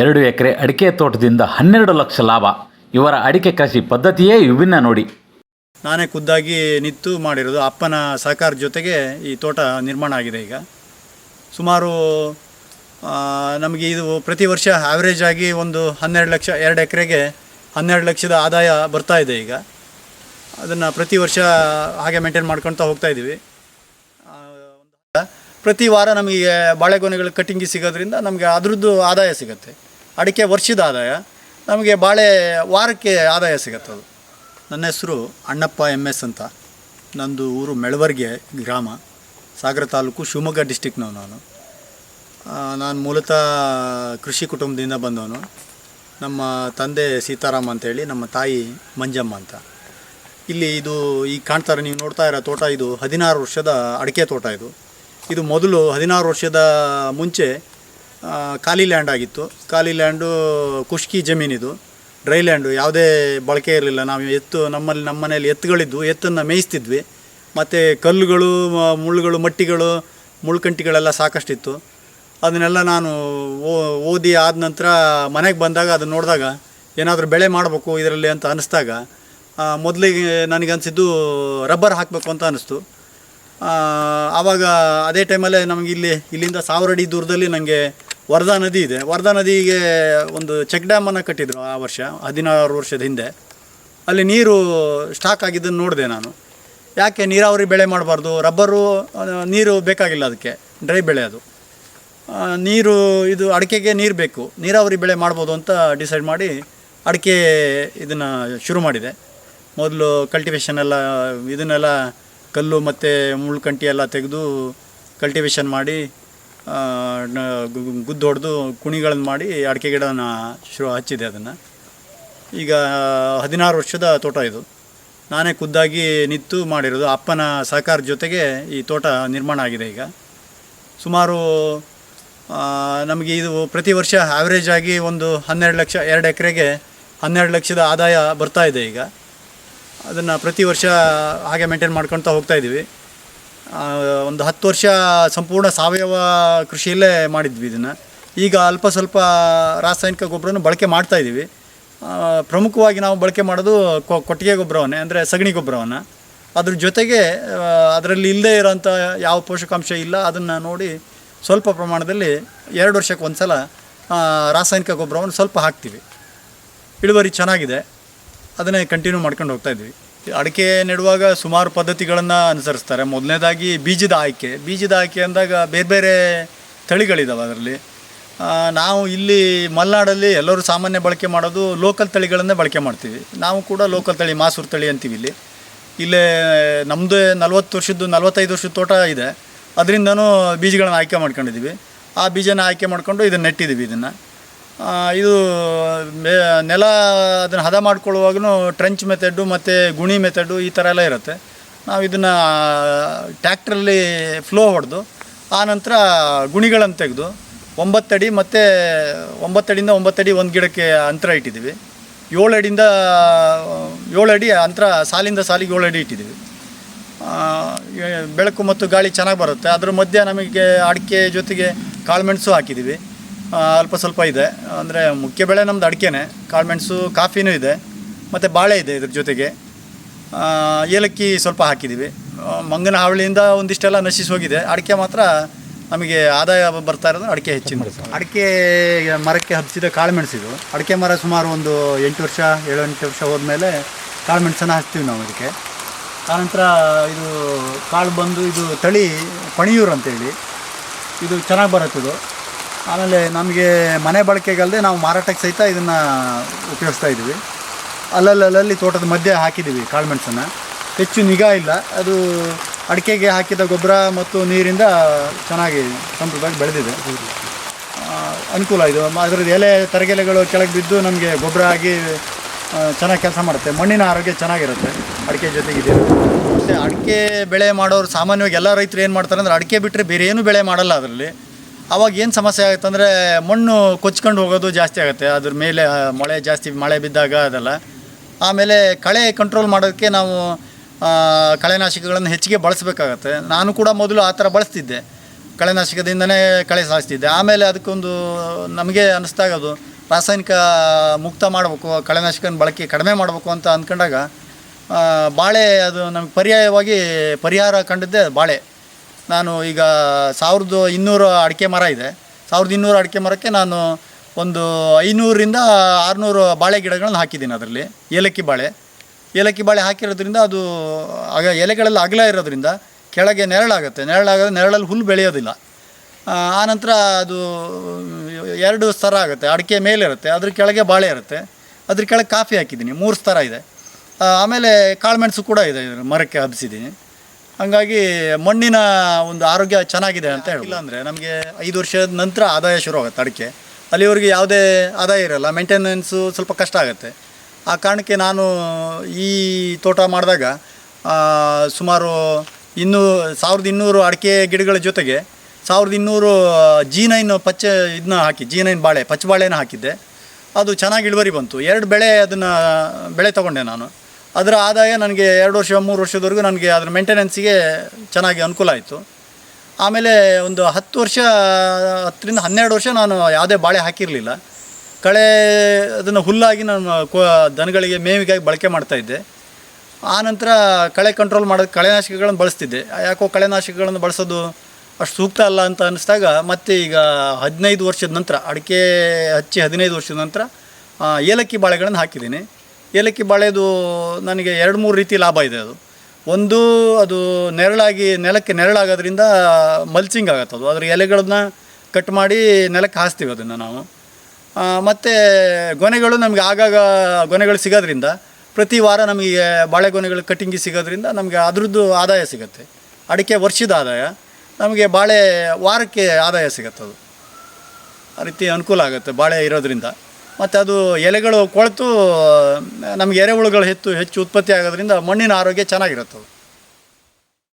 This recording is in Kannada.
ಎರಡು ಎಕರೆ ಅಡಿಕೆ ತೋಟದಿಂದ ಹನ್ನೆರಡು ಲಕ್ಷ ಲಾಭ. ಇವರ ಅಡಿಕೆ ಕೃಷಿ ಪದ್ಧತಿಯೇ ವಿಭಿನ್ನ ನೋಡಿ. ನಾನೇ ಖುದ್ದಾಗಿ ನಿಂತು ಮಾಡಿರೋದು ಅಪ್ಪನ ಸಹಕಾರ ಜೊತೆಗೆ ಈ ತೋಟ ನಿರ್ಮಾಣ ಆಗಿದೆ ಈಗ. ಸುಮಾರು ನಮಗೆ ಇದು ಪ್ರತಿ ವರ್ಷ ಆವ್ರೇಜ್ ಆಗಿ ಒಂದು ಹನ್ನೆರಡು ಲಕ್ಷ, ಎರಡು ಎಕರೆಗೆ ಹನ್ನೆರಡು ಲಕ್ಷದ ಆದಾಯ ಬರ್ತಾ ಇದೆ ಈಗ. ಅದನ್ನು ಪ್ರತಿ ವರ್ಷ ಹಾಗೆ ಮೇಂಟೈನ್ ಮಾಡ್ಕೊತಾ ಹೋಗ್ತಾ ಇದ್ದೀವಿ ಪ್ರತಿ ವಾರ ನಮಗೆ ಬಾಳೆಗೊನೆಗಳ ಕಟ್ಟಿಂಗಿ ಸಿಗೋದ್ರಿಂದ ನಮಗೆ ಅದರದ್ದು ಆದಾಯ ಸಿಗುತ್ತೆ. ಅಡಿಕೆ ವರ್ಷದ ಆದಾಯ, ನಮಗೆ ಬಾಳೆ ವಾರಕ್ಕೆ ಆದಾಯ ಸಿಗುತ್ತೆ ಅದು. ನನ್ನ ಹೆಸರು ಅಣ್ಣಪ್ಪ ಎಂ ಎಸ್ ಅಂತ. ನಂದು ಊರು ಮೆಳವರ್ಗೆ ಗ್ರಾಮ, ಸಾಗರ ತಾಲೂಕು ಶಿವಮೊಗ್ಗ ಡಿಸ್ಟಿಕ್ನವ್ ನಾನು. ನಾನು ಮೂಲತಃ ಕೃಷಿ ಕುಟುಂಬದಿಂದ ಬಂದವನು. ನಮ್ಮ ತಂದೆ ಸೀತಾರಾಮ್ ಅಂತೇಳಿ, ನಮ್ಮ ತಾಯಿ ಮಂಜಮ್ಮ ಅಂತ. ಇಲ್ಲಿ ಇದು ಈ ಕಾಣ್ತಾರೆ ನೀವು ನೋಡ್ತಾ ಇರೋ ತೋಟ ಇದು ಹದಿನಾರು ವರ್ಷದ ಅಡಿಕೆ ತೋಟ ಇದು. ಇದು ಮೊದಲು ಹದಿನಾರು ವರ್ಷದ ಮುಂಚೆ ಖಾಲಿ ಲ್ಯಾಂಡ್ ಆಗಿತ್ತು. ಖಾಲಿ ಲ್ಯಾಂಡು ಖುಷ್ಕಿ ಜಮೀನಿದು. ಡ್ರೈ ಲ್ಯಾಂಡು ಯಾವುದೇ ಬಳಕೆ ಇರಲಿಲ್ಲ. ನಾವು ಎತ್ತು, ನಮ್ಮಲ್ಲಿ ನಮ್ಮ ಮನೆಯಲ್ಲಿ ಎತ್ತುಗಳಿದ್ವು ಎತ್ತನ್ನು ಮೇಯಿಸ್ತಿದ್ವಿ. ಮತ್ತು ಕಲ್ಲುಗಳು ಮುಳ್ಳುಗಳು, ಮಟ್ಟಿಗಳು, ಮುಳ್ಕಂಟಿಗಳೆಲ್ಲ ಸಾಕಷ್ಟಿತ್ತು. ಅದನ್ನೆಲ್ಲ ನಾನು ಓದಿ ಆದ ನಂತರ ಮನೆಗೆ ಬಂದಾಗ ಅದನ್ನ ನೋಡಿದಾಗ ಏನಾದರೂ ಬೆಳೆ ಮಾಡಬೇಕು ಇದರಲ್ಲಿ ಅಂತ ಅನ್ನಿಸ್ದಾಗ ಮೊದಲಿಗೆ ನನಗನ್ಸಿದ್ದು ರಬ್ಬರ್ ಹಾಕಬೇಕು ಅಂತ ಅನ್ನಿಸ್ತು. ಆವಾಗ ಅದೇ ಟೈಮಲ್ಲೇ ನಮಗೆ ಇಲ್ಲಿ, ಇಲ್ಲಿಂದ ಸಾವಿರ ಅಡಿ ದೂರದಲ್ಲಿ ನನಗೆ ವರ್ಧಾ ನದಿ ಇದೆ. ವರ್ಧಾ ನದಿಗೆ ಒಂದು ಚೆಕ್ ಡ್ಯಾಮನ್ನು ಕಟ್ಟಿದ್ರು ಆ ವರ್ಷ, ಹದಿನಾರು ವರ್ಷದ ಹಿಂದೆ. ಅಲ್ಲಿ ನೀರು ಸ್ಟಾಕ್ ಆಗಿದ್ದನ್ನು ನೋಡಿದೆ ನಾನು. ಯಾಕೆ ನೀರಾವರಿ ಬೆಳೆ ಮಾಡಬಾರ್ದು? ರಬ್ಬರು ನೀರು ಬೇಕಾಗಿಲ್ಲ ಅದಕ್ಕೆ ಡ್ರೈ ಬೆಳೆ ಅದು. ನೀರು, ಇದು ಅಡಿಕೆಗೆ ನೀರು ಬೇಕು. ನೀರಾವರಿ ಬೆಳೆ ಮಾಡ್ಬೋದು ಅಂತ ಡಿಸೈಡ್ ಮಾಡಿ ಅಡಿಕೆ ಇದನ್ನು ಶುರು ಮಾಡಿದೆ. ಮೊದಲು ಕಲ್ಟಿವೇಷನ್ ಎಲ್ಲ, ಇದನ್ನೆಲ್ಲ ಕಲ್ಲು ಮತ್ತು ಮುಳ್ಕಂಟಿ ಎಲ್ಲ ತೆಗೆದು ಕಲ್ಟಿವೇಷನ್ ಮಾಡಿ ಗುದ್ದು ಹೊಡೆದು ಕುಣಿಗಳನ್ನು ಮಾಡಿ ಅಡಿಕೆ ಗಿಡನ ಶುರು ಹಚ್ಚಿದೆ ಅದನ್ನು. ಈಗ ಹದಿನಾರು ವರ್ಷದ ತೋಟ ಇದು. ನಾನೇ ಖುದ್ದಾಗಿ ನಿಂತು ಮಾಡಿರೋದು ಅಪ್ಪನ ಸಹಕಾರ ಜೊತೆಗೆ ಈ ತೋಟ ನಿರ್ಮಾಣ ಆಗಿದೆ ಈಗ. ಸುಮಾರು ನಮಗೆ ಇದು ಪ್ರತಿ ವರ್ಷ ಆವ್ರೇಜ್ ಆಗಿ ಒಂದು ಹನ್ನೆರಡು ಲಕ್ಷ, ಎರಡು ಎಕರೆಗೆ ಹನ್ನೆರಡು ಲಕ್ಷದ ಆದಾಯ ಬರ್ತಾ ಇದೆ ಈಗ. ಅದನ್ನು ಪ್ರತಿ ವರ್ಷ ಹಾಗೆ ಮೇಂಟೈನ್ ಮಾಡ್ಕೊಳ್ತಾ ಹೋಗ್ತಾ ಇದ್ದೀವಿ. ಒಂದು ಹತ್ತು ವರ್ಷ ಸಂಪೂರ್ಣ ಸಾವಯವ ಕೃಷಿಯಲ್ಲೇ ಮಾಡಿದ್ವಿ ಇದನ್ನು. ಈಗ ಅಲ್ಪ ಸ್ವಲ್ಪ ರಾಸಾಯನಿಕ ಗೊಬ್ಬರನ ಬಳಕೆ ಮಾಡ್ತಾ ಇದ್ದೀವಿ. ಪ್ರಮುಖವಾಗಿ ನಾವು ಬಳಕೆ ಮಾಡೋದು ಕೊಟ್ಟಿಗೆ ಗೊಬ್ಬರವನ್ನೇ, ಅಂದರೆ ಸಗಣಿ ಗೊಬ್ಬರವನ್ನು. ಅದ್ರ ಜೊತೆಗೆ ಅದರಲ್ಲಿ ಇಲ್ಲದೇ ಇರೋಂಥ ಯಾವ ಪೋಷಕಾಂಶ ಇಲ್ಲ, ಅದನ್ನು ನೋಡಿ ಸ್ವಲ್ಪ ಪ್ರಮಾಣದಲ್ಲಿ ಎರಡು ವರ್ಷಕ್ಕೆ ಒಂದು ಸಲ ರಾಸಾಯನಿಕ ಗೊಬ್ಬರವನ್ನು ಸ್ವಲ್ಪ ಹಾಕ್ತೀವಿ. ಇಳುವರಿ ಚೆನ್ನಾಗಿದೆ. ಅದನ್ನೇ ಕಂಟಿನ್ಯೂ ಮಾಡ್ಕೊಂಡು ಹೋಗ್ತಾ ಇದ್ವಿ. ಅಡಿಕೆ ನೆಡುವಾಗ ಸುಮಾರು ಪದ್ಧತಿಗಳನ್ನು ಅನುಸರಿಸ್ತಾರೆ. ಮೊದಲನೇದಾಗಿ ಬೀಜದ ಆಯ್ಕೆ. ಬೀಜದ ಆಯ್ಕೆ ಅಂದಾಗ ಬೇರೆ ಬೇರೆ ತಳಿಗಳಿದ್ದಾವೆ ಅದರಲ್ಲಿ. ನಾವು ಇಲ್ಲಿ ಮಲೆನಾಡಲ್ಲಿ ಎಲ್ಲರೂ ಸಾಮಾನ್ಯ ಬಳಕೆ ಮಾಡೋದು ಲೋಕಲ್ ತಳಿಗಳನ್ನೇ ಬಳಕೆ ಮಾಡ್ತೀವಿ. ನಾವು ಕೂಡ ಲೋಕಲ್ ತಳಿ, ಮಾಸೂರು ತಳಿ ಅಂತೀವಿ ಇಲ್ಲಿ. ಇಲ್ಲೇ ನಮ್ಮದೇ ನಲವತ್ತು ವರ್ಷದ್ದು, ನಲ್ವತ್ತೈದು ವರ್ಷದ ತೋಟ ಇದೆ. ಅದರಿಂದನೂ ಬೀಜಗಳನ್ನ ಆಯ್ಕೆ ಮಾಡ್ಕೊಂಡಿದ್ದೀವಿ ಆ ಬೀಜನ ಆಯ್ಕೆ ಮಾಡಿಕೊಂಡು ಇದನ್ನು ನೆಟ್ಟಿದ್ದೀವಿ ಇದನ್ನು. ಇದು ನೆಲ ಅದನ್ನು ಹದ ಮಾಡ್ಕೊಳ್ಳುವಾಗೂ ಟ್ರೆಂಚ್ ಮೆಥಡು ಮತ್ತು ಗುಣಿ ಮೆಥಡು ಈ ಥರ ಎಲ್ಲ ಇರುತ್ತೆ. ನಾವು ಇದನ್ನು ಟ್ಯಾಕ್ಟ್ರಲ್ಲಿ ಫ್ಲೋ ಹೊಡೆದು ಆನಂತರ ಗುಣಿಗಳನ್ನು ತೆಗೆದು ಒಂಬತ್ತಡಿ ಮತ್ತು ಒಂಬತ್ತಡಿಯಿಂದ ಒಂಬತ್ತಡಿ ಒಂದು ಗಿಡಕ್ಕೆ ಅಂತರ ಇಟ್ಟಿದ್ದೀವಿ. ಏಳು ಅಡಿಯಿಂದ ಏಳು ಅಡಿ ಅಂತರ ಸಾಲಿಂದ ಸಾಲಿಗೆ ಏಳು ಅಡಿ ಇಟ್ಟಿದ್ದೀವಿ. ಆ, ಬೆಳಕು ಮತ್ತು ಗಾಳಿ ಚೆನ್ನಾಗಿ ಬರುತ್ತೆ. ಅದ್ರ ಮಧ್ಯೆ ನಮಗೆ ಅಡಿಕೆ ಜೊತೆಗೆ ಕಾಳುಮೆಣಸು ಹಾಕಿದ್ದೀವಿ. ಆ, ಅಲ್ಪ ಸ್ವಲ್ಪ ಇದೆ. ಅಂದರೆ ಮುಖ್ಯ ಬೆಳೆ ನಮ್ಮದು ಅಡಿಕೆನೇ. ಕಾಳುಮೆಣಸು ಕಾಫಿನೂ ಇದೆ. ಮತ್ತು ಬಾಳೆ ಇದೆ ಇದ್ರ ಜೊತೆಗೆ. ಏಲಕ್ಕಿ ಸ್ವಲ್ಪ ಹಾಕಿದ್ದೀವಿ ಮಂಗನ ಹಾವಳಿಯಿಂದ ಒಂದಿಷ್ಟೆಲ್ಲ ನಶಿಸಿ ಹೋಗಿದೆ. ಅಡಿಕೆ ಮಾತ್ರ ನಮಗೆ ಆದಾಯ ಬರ್ತಾ ಇರೋದು ಅಡಿಕೆ ಹೆಚ್ಚಿನ. ಅಡಿಕೆ ಮರಕ್ಕೆ ಹಬ್ಬಿಸಿದ ಕಾಳುಮೆಣಸಿದು ಅಡಿಕೆ ಮರ ಸುಮಾರು ಒಂದು ಎಂಟು ವರ್ಷ, ಏಳು, ಎಂಟು ವರ್ಷ ಹೋದ್ಮೇಲೆ ಕಾಳುಮೆಣಸನ್ನು ಹಚ್ತೀವಿ ನಾವು ಅದಕ್ಕೆ. ಆನಂತರ ಇದು ಕಾಳು ಬಂದು ಇದು ತಳಿ ಪಣಿಯೂರು ಅಂತೇಳಿ. ಇದು ಚೆನ್ನಾಗಿ ಬರುತ್ತೆ ಇದು ಆಮೇಲೆ ನಮಗೆ ಮನೆ ಬಳಕೆಗಲ್ಲದೆ ನಾವು ಮಾರಾಟಕ್ಕೆ ಸಹಿತ ಇದನ್ನು ಉಪಯೋಗಿಸ್ತಾ ಇದ್ದೀವಿ. ಅಲ್ಲಲ್ಲಲ್ಲಿ ತೋಟದ ಮಧ್ಯೆ ಹಾಕಿದ್ದೀವಿ ಕಾಳುಮೆಣಸನ್ನು ಹೆಚ್ಚು ನಿಗಾ ಇಲ್ಲ. ಅದು ಅಡಿಕೆಗೆ ಹಾಕಿದ ಗೊಬ್ಬರ ಮತ್ತು ನೀರಿಂದ ಚೆನ್ನಾಗಿ ಸಮೃದ್ಧವಾಗಿ ಬೆಳೆದಿದೆ. ಅನುಕೂಲ ಇದು. ಅದರದ್ದು ಎಲೆ, ತರಗೆಲೆಗಳು ಕೆಳಗೆ ಬಿದ್ದು ನಮಗೆ ಗೊಬ್ಬರ ಆಗಿ ಚೆನ್ನಾಗಿ ಕೆಲಸ ಮಾಡುತ್ತೆ. ಮಣ್ಣಿನ ಆರೋಗ್ಯ ಚೆನ್ನಾಗಿರುತ್ತೆ. ಅಡಿಕೆ ಜೊತೆಗಿದೆ ಮತ್ತು ಅಡಿಕೆ ಬೆಳೆ ಮಾಡೋರು ಸಾಮಾನ್ಯವಾಗಿ ಎಲ್ಲ ರೈತರು ಏನು ಮಾಡ್ತಾರೆ ಅಂದರೆ ಅಡಿಕೆ ಬಿಟ್ಟರೆ ಬೇರೆ ಏನು ಬೆಳೆ ಮಾಡಲ್ಲ ಅದರಲ್ಲಿ. ಅವಾಗ ಏನು ಸಮಸ್ಯೆ ಆಗುತ್ತೆ ಅಂದರೆ ಮಣ್ಣು ಕೊಚ್ಕೊಂಡು ಹೋಗೋದು ಜಾಸ್ತಿ ಆಗುತ್ತೆ. ಅದ್ರ ಮೇಲೆ ಮಳೆ ಜಾಸ್ತಿ, ಮಳೆ ಬಿದ್ದಾಗ ಅದೆಲ್ಲ. ಆಮೇಲೆ ಕಳೆ ಕಂಟ್ರೋಲ್ ಮಾಡೋದಕ್ಕೆ ನಾವು ಕಳೆನಾಶಕಗಳನ್ನು ಹೆಚ್ಚಿಗೆ ಬಳಸಬೇಕಾಗತ್ತೆ. ನಾನು ಕೂಡ ಮೊದಲು ಆ ಥರ ಬಳಸ್ತಿದ್ದೆ. ಕಳೆನಾಶಕದಿಂದನೇ ಕಳೆ ಸಾಯಿಸ್ತಿದ್ದೆ. ಆಮೇಲೆ ಅದಕ್ಕೊಂದು, ನಮಗೆ ಅನ್ನಿಸ್ದಾಗ ಅದು ರಾಸಾಯನಿಕ ಮುಕ್ತ ಮಾಡಬೇಕು, ಕಳೆನಾಶಕನ ಬಳಕೆ ಕಡಿಮೆ ಮಾಡಬೇಕು ಅಂತ ಅಂದ್ಕೊಂಡಾಗ ಬಾಳೆ ಅದು ನಮಗೆ ಪರ್ಯಾಯವಾಗಿ ಪರಿಹಾರ ಕಂಡದ್ದೇ ಬಾಳೆ. ನಾನು ಈಗ ಸಾವಿರದ ಇನ್ನೂರು ಅಡಿಕೆ ಮರ ಇದೆ. ಸಾವಿರದ ಇನ್ನೂರು ಅಡಿಕೆ ಮರಕ್ಕೆ ನಾನು ಒಂದು ಐನೂರರಿಂದ ಆರುನೂರು ಬಾಳೆ ಗಿಡಗಳನ್ನು ಹಾಕಿದ್ದೀನಿ ಅದರಲ್ಲಿ. ಏಲಕ್ಕಿ ಬಾಳೆ. ಏಲಕ್ಕಿ ಬಾಳೆ ಹಾಕಿರೋದ್ರಿಂದ ಅದು ಆಗ ಎಲೆಗಳೆಲ್ಲ ಅಗಲ ಇರೋದ್ರಿಂದ ಕೆಳಗೆ ನೆರಳಾಗುತ್ತೆ. ನೆರಳಾಗ ನೆರಳಲ್ಲಿ ಹುಲ್ಲು ಬೆಳೆಯೋದಿಲ್ಲ. ಆನಂತರ ಅದು ಎರಡು ಸ್ತರ ಆಗುತ್ತೆ. ಅಡಿಕೆ ಮೇಲಿರುತ್ತೆ ಅದ್ರ ಕೆಳಗೆ ಬಾಳೆ ಇರುತ್ತೆ. ಅದ್ರ ಕೆಳಗೆ ಕಾಫಿ ಹಾಕಿದ್ದೀನಿ. ಮೂರು ಸ್ತರ ಇದೆ. ಆಮೇಲೆ ಕಾಳುಮೆಣಸು ಕೂಡ ಇದೆ. ಮರಕ್ಕೆ ಹಬ್ಸಿದ್ದೀನಿ. ಹಾಗಾಗಿ ಮಣ್ಣಿನ ಒಂದು ಆರೋಗ್ಯ ಚೆನ್ನಾಗಿದೆ ಅಂತ ಹೇಳಿಲ್ಲ ಅಂದರೆ ನಮಗೆ ಐದು ವರ್ಷದ ನಂತರ ಆದಾಯ ಶುರು ಆಗುತ್ತೆ ಅಡಿಕೆ. ಅಲ್ಲಿವರೆಗೆ ಯಾವುದೇ ಆದಾಯ ಇರಲ್ಲ ಮೇಂಟೆನೆನ್ಸು ಸ್ವಲ್ಪ ಕಷ್ಟ ಆಗುತ್ತೆ. ಆ ಕಾರಣಕ್ಕೆ ನಾನು ಈ ತೋಟ ಮಾಡಿದಾಗ ಸುಮಾರು ಇನ್ನೂ ಸಾವಿರದ ಇನ್ನೂರು ಅಡಿಕೆ ಗಿಡಗಳ ಜೊತೆಗೆ ಸಾವಿರದ ಇನ್ನೂರು ಜಿ ನೈನ್ ಪಚ್ಚ ಇದನ್ನ ಹಾಕಿ ಜಿ ನೈನ್ ಬಾಳೆ, ಪಚ್ಚ ಬಾಳೆನ ಹಾಕಿದ್ದೆ. ಅದು ಚೆನ್ನಾಗಿ ಇಳುವರಿ ಬಂತು. ಎರಡು ಬೆಳೆ ಅದನ್ನು, ಬೆಳೆ ತಗೊಂಡೆ ನಾನು. ಅದರ ಆದಾಯ ನನಗೆ ಎರಡು ವರ್ಷ, ಮೂರು ವರ್ಷದವರೆಗೂ ನನಗೆ ಅದರ ಮೇಂಟೆನೆನ್ಸಿಗೆ ಚೆನ್ನಾಗಿ ಅನುಕೂಲ ಆಯಿತು. ಆಮೇಲೆ ಒಂದು ಹತ್ತು ವರ್ಷ, ಹತ್ತರಿಂದ ಹನ್ನೆರಡು ವರ್ಷ ನಾನು ಯಾವುದೇ ಬಾಳೆ ಹಾಕಿರಲಿಲ್ಲ. ಕಳೆ, ಅದನ್ನು ಹುಲ್ಲಾಗಿ ನಾನು ಕೋ, ದನಗಳಿಗೆ ಮೇವಿಗಾಗಿ ಬಳಕೆ ಮಾಡ್ತಾಯಿದ್ದೆ ಆನಂತರ ಕಳೆ ಕಂಟ್ರೋಲ್ ಮಾಡೋದು ಕಳೆನಾಶಕಗಳನ್ನು ಬಳಸ್ತಿದ್ದೆ. ಯಾಕೋ ಕಳೆನಾಶಕಗಳನ್ನು ಬಳಸೋದು ಅಷ್ಟು ಸೂಕ್ತ ಅಲ್ಲ ಅಂತ ಅನ್ನಿಸ್ದಾಗ ಮತ್ತೆ ಈಗ ಹದಿನೈದು ವರ್ಷದ ನಂತರ, ಅಡಿಕೆ ಹಚ್ಚಿ ಹದಿನೈದು ವರ್ಷದ ನಂತರ ಏಲಕ್ಕಿ ಬಾಳೆಗಳನ್ನು ಹಾಕಿದ್ದೀನಿ. ಏಲಕ್ಕಿ ಬಾಳೆದು ನನಗೆ ಎರಡು ಮೂರು ರೀತಿ ಲಾಭ ಇದೆ ಅದು. ಒಂದು ಅದು ನೆರಳಾಗಿ ನೆಲಕ್ಕೆ ನೆರಳಾಗೋದ್ರಿಂದ ಮಲ್ಚಿಂಗ್ ಆಗತ್ತೆ ಅದು ಅದರ ಎಲೆಗಳನ್ನ ಕಟ್ ಮಾಡಿ ನೆಲಕ್ಕೆ ಹಾಸ್ತೀವಿ ಅದನ್ನು ನಾವು. ಮತ್ತು ಗೊನೆಗಳು ನಮಗೆ ಆಗಾಗ ಗೊನೆಗಳು ಸಿಗೋದ್ರಿಂದ ಪ್ರತಿ ವಾರ ನಮಗೆ ಬಾಳೆಗೊನೆಗಳು ಕಟ್ಟಿಂಗಿ ಸಿಗೋದ್ರಿಂದ ನಮಗೆ ಅದ್ರದ್ದು ಆದಾಯ ಸಿಗುತ್ತೆ. ಅಡಿಕೆ ವರ್ಷದ ಆದಾಯ. ನಮಗೆ ಬಾಳೆ ವಾರಕ್ಕೆ ಆದಾಯ ಸಿಗುತ್ತೆ ಅದು ಆ ರೀತಿ ಅನುಕೂಲ ಆಗುತ್ತೆ ಬಾಳೆ ಇರೋದ್ರಿಂದ. ಮತ್ತು ಅದು ಎಲೆಗಳು ಕೊಳೆತು ನಮಗೆ ಎರೆಹುಳುಗಳು ಹೆಚ್ಚು ಹೆಚ್ಚು ಉತ್ಪತ್ತಿ ಆಗೋದ್ರಿಂದ ಮಣ್ಣಿನ ಆರೋಗ್ಯ ಚೆನ್ನಾಗಿರುತ್ತೆ ಅದು